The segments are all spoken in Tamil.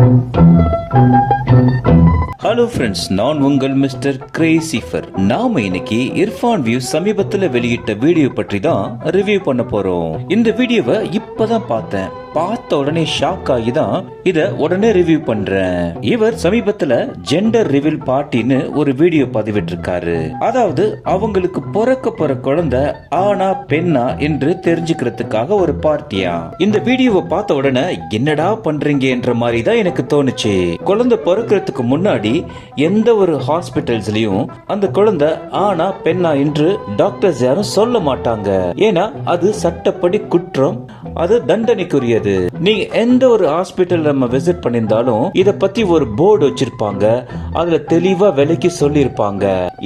Thank you. ஹலோ ஃப்ரெண்ட்ஸ் நான் உங்கள் மிஸ்டர் கிரேசிஃபர் நாம இன்னைக்கு இர்ஃபான் வியூ சமீபத்துல வெளியிட்ட வீடியோ பற்றி தான் ரிவ்யூ பண்ண போறோம். இந்த வீடியோவை இப்பதான் பார்த்தேன். பார்த்த உடனே ஷாக் ஆகி தான் இத உடனே ரிவ்யூ பண்றேன். இவர் சமீபத்துல ஜெண்டர் ரிவீல் பார்ட்டின்னு ஒரு வீடியோ பதிவிட்டிருக்காரு. அதாவது அவங்களுக்கு பிறக்க போற குழந்தை ஆனா பெண்ணா என்று தெரிஞ்சுக்கிறதுக்காக ஒரு பார்ட்டியா? இந்த வீடியோவை பார்த்த உடனே என்னடா பண்றீங்க? என்ற மாதிரி தான் எனக்கு தோணுச்சு. குழந்தை பிறக்கிறதுக்கு முன்னாடி எந்த ஒரு ஹாஸ்பிட்டல்ஸ்லயும் அந்த குழந்தை ஆனா பெண்ணா என்று டாக்டர்ஸ் யாரும் சொல்ல மாட்டாங்க. ஏன்னா அது சட்டப்படி குற்றம் அது தண்டனைக்குரியது. நீங்க எந்த ஒரு ஹாஸ்பிட்டல் நம்ம விசிட் பண்ணியிருந்தாலும் இத பத்தி ஒரு போர்டு வச்சிருப்பாங்க. அதுல தெளிவா விலைக்கு சொல்லியிருப்பாங்க.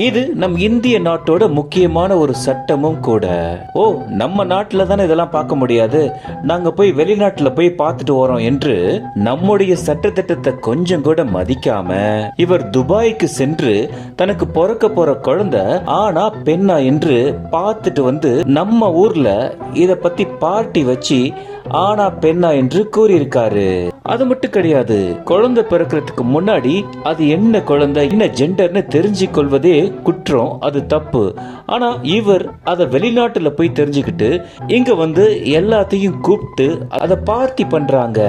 இது நம் இந்திய நாட்டோட முக்கியமான ஒரு சட்டமும் கூட. ஓ நம்ம நாட்டுல தானே இதெல்லாம் பார்க்க முடியாது? நாங்க போய் வெளிநாட்டுல போய் பார்த்துட்டு வரோம் என்று நம்முடைய சட்டத்திட்டத்தை கொஞ்சம் கூட மதிக்காம இவர் துபாய்க்கு சென்று தனக்கு பிறக்க போற குழந்தை ஆனா பெண்ணா என்று பார்த்துட்டு வந்து நம்ம ஊர்ல இத பத்தி பார்ட்டி வச்சு ஆனா பெண்ணா என்று கூறியிருக்காரு. அது மட்டும் கிடையாது குழந்தை பிறக்கிறதுக்கு முன்னாடி அது என்ன குழந்தை என்ன ஜெண்டர்னு தெரிஞ்சு கொள்வதே குற்றம் அது தப்பு. ஆனா இவர் அத வெளிநாட்டுல போய் தெரிஞ்சுக்கிட்டு இங்க வந்து எல்லாத்தையும் கூப்பிட்டு அதை பார்ட்டி பண்றாங்க.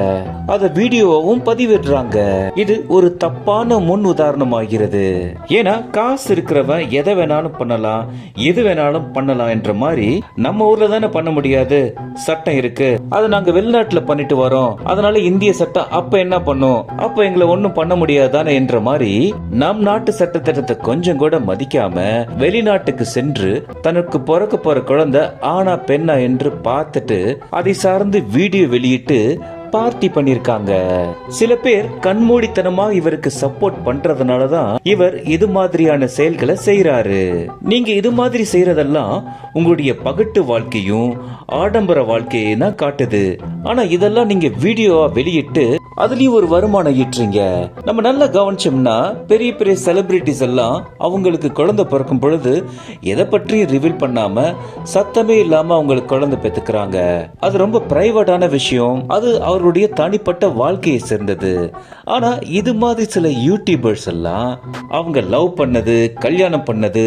அதை வீடியோவும் பதிவிடுறாங்க. இது ஒரு தப்பான முன் உதாரணம் ஆகிறது ஏன்னா காசு இருக்கிறவன் எதை வேணாலும் பண்ணலாம் எது வேணாலும் பண்ணலாம் என்ற மாதிரி நம்ம ஊர்ல தானே பண்ண முடியாது. சட்டம் இருக்கு அதை நாங்க வெளிநாட்டுல பண்ணிட்டு வரோம். அதனால இந்திய சட்டம் அப்ப என்ன பண்ணும்? அப்ப எங்களை ஒண்ணும் பண்ண முடியாதானே என்ற மாதிரி நம் நாட்டு சட்ட திட்டத்தை கொஞ்சம் கூட மதிக்காம வெளிநாட்டுக்கு சென்று தனக்கு பிறக்க போற குழந்தை ஆனா பெண்ணா என்று பார்த்துட்டு அதை சார்ந்து வீடியோ வெளியிட்டு பார்ட்டி பண்ணிருக்காங்க. சில பேர் கண்மூடித்தனமா இவருக்கு சப்போர்ட் பண்றதுனால தான் இவர் இது மாதிரியான செயல்களை செய்யறாரு நீங்க இது மாதிரி செய்யறதெல்லாம் உங்களுடைய பகட்டு வாழ்க்கையும் ஆடம்பர வாழ்க்கையை தான் காட்டுது. ஆனா இதெல்லாம் நீங்க வீடியோவா வெளியிட்டு அதுலயும் ஒரு வருமானம் ஈட்டுறீங்க. நம்ம நல்லா கவனிச்சோம்னா பெரிய பெரிய செலிபிரிட்டிஸ் எல்லாம் அவங்களுக்கு குழந்தை பிறக்கும் பொழுது எதை பற்றியும் ரிவீல் பண்ணாம சத்தமே இல்லாம அவங்களுக்கு குழந்தை பெத்துக்கிறாங்க. அது ரொம்ப பிரைவேட்டான விஷயம். அது அவருடைய தனிப்பட்ட வாழ்க்கையை சேர்ந்தது. ஆனால் இது மாதிரி சில யூடியூபர்ஸ் எல்லாம் அவங்க லவ் பண்ணது கல்யாணம் பண்ணது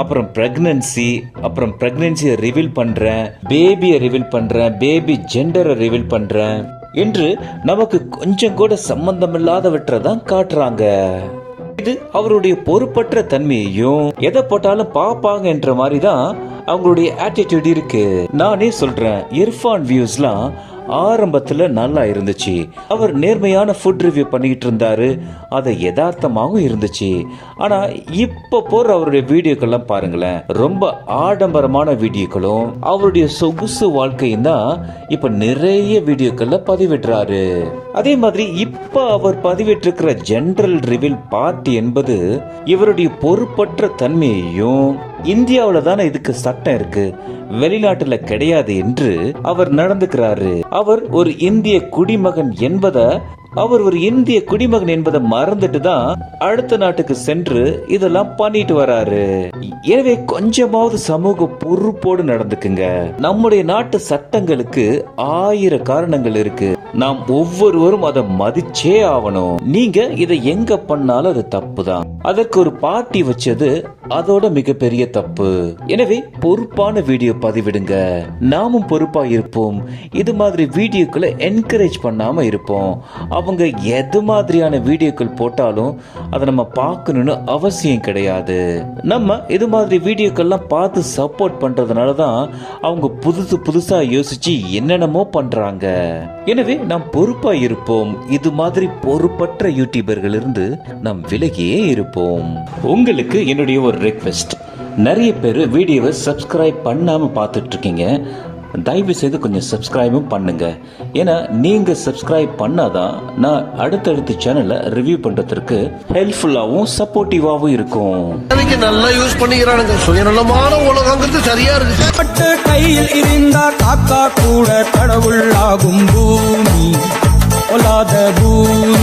அப்புறம் ப்ரெக்னன்சி அப்புறம் ப்ரெக்னன்சியை ரிவீல் பண்ணுறேன் பேபியை ரிவீல் பண்ணுறேன் பேபி ஜெண்டரை ரிவீல் பண்ணுறேன் என்று நமக்கு கொஞ்சம் கூட சம்பந்தமில்லாதவற்றை தான் காட்டுறாங்க. இது அவருடைய பொறுப்பற்ற தன்மையையும் எதை போட்டாலும் பார்ப்பாங்க என்ற மாதிரி தான் அவங்களுடைய ஆட்டிடியூட் இருக்கு. நானே சொல்றேன் இர்ஃபான் வியூஸ்லாம் ஆரம்பத்தில் நல்லா இருந்துச்சு. அவர் நேர்மையான ஃபுட் ரிவ்யூ பண்ணிக்கிட்டு இருந்தாரு. அது யதார்த்தமாகவும் இருந்துச்சு. ஆனால் இப்போ போகிற அவருடைய வீடியோக்கள்லாம் பாருங்களேன். ரொம்ப ஆடம்பரமான வீடியோக்களும் அவருடைய சொகுசு வாழ்க்கையும் தான் இப்போ நிறைய வீடியோக்களில் பதிவிடுறாரு. அதே மாதிரி இப்போ அவர் பதிவிட்டிருக்கிற ஜென்ரல் ரிவில் பார்ட்டி என்பது இவருடைய பொறுப்பற்ற தன்மையையும் இந்தியாவில் தானே இதுக்கு சட்டம் இருக்குது வெளிநாட்டுல கிடையாது என்று அவர் நடந்துக்கிறாரு. அவர் ஒரு இந்திய குடிமகன் என்பதை அவர் ஒரு இந்திய குடிமகன் என்பதை மறந்துட்டு தான் அடுத்த நாட்டுக்கு சென்று இதெல்லாம் பண்ணிட்டு வராரு. எனவே கொஞ்சமாவது சமூக பொறுப்போடு நடந்துக்குங்க. நம்முடைய நாட்டு சட்டங்களுக்கு ஆயிர காரணங்கள் இருக்கு. நாம் ஒவ்வொருவரும் அதை மதிச்சே ஆகணும் நீங்க இதை எங்க பண்ணாலும் அது தப்பு தான் அதற்கு ஒரு பார்ட்டி வச்சது அதோட மிகப்பெரிய தப்பு. எனவே பொறுப்பான வீடியோ பதிவிடுங்க. நாமும் பொறுப்பா இருப்போம். இது மாதிரி வீடியோக்களை என்கரேஜ் பண்ணாம இருப்போம். அவங்க எது மாதிரியான வீடியோக்கள் போட்டாலும் அதை நம்ம பார்க்கணும்னு அவசியம் கிடையாது. நம்ம இது மாதிரி வீடியோக்கள்லாம் பார்த்து சப்போர்ட் பண்ணுறதுனால தான் அவங்க புதுசு புதுசாக யோசிச்சு என்னென்னமோ பண்ணுறாங்க எனவே நாம் பொறுப்பாக இருப்போம். இது மாதிரி பொறுப்பற்ற யூடியூபர்கள் இருந்து நாம் விலகியே இருப்போம். உங்களுக்கு என்னுடைய ஒரு ரெக்வெஸ்ட் நிறைய பேர் வீடியோவை சப்ஸ்கிரைப் பண்ணாமல் பார்த்துட்ருக்கீங்க தயவு செய்து கொஞ்சம் சப்ஸ்கிரைபும் பண்ணுங்க. ஏன்னா நீங்க சப்ஸ்கிரைப் பண்ணாதான் நான் அடுத்தடுத்த சேனலை ரிவ்யூ பண்றதுக்கு ஹெல்ப்ஃபுல்லாகவும் சப்போர்ட்டிவாகவும் இருக்கும். நல்லா யூஸ் பண்ணிக்கிறானுங்க. சுயநலமான உலகங்கிறது சரியா இருக்கு. பட்டு கையில் இருந்தா காக்கா கூட கடவுள் ஆகும் பூமி. பொல்லாத பூமி.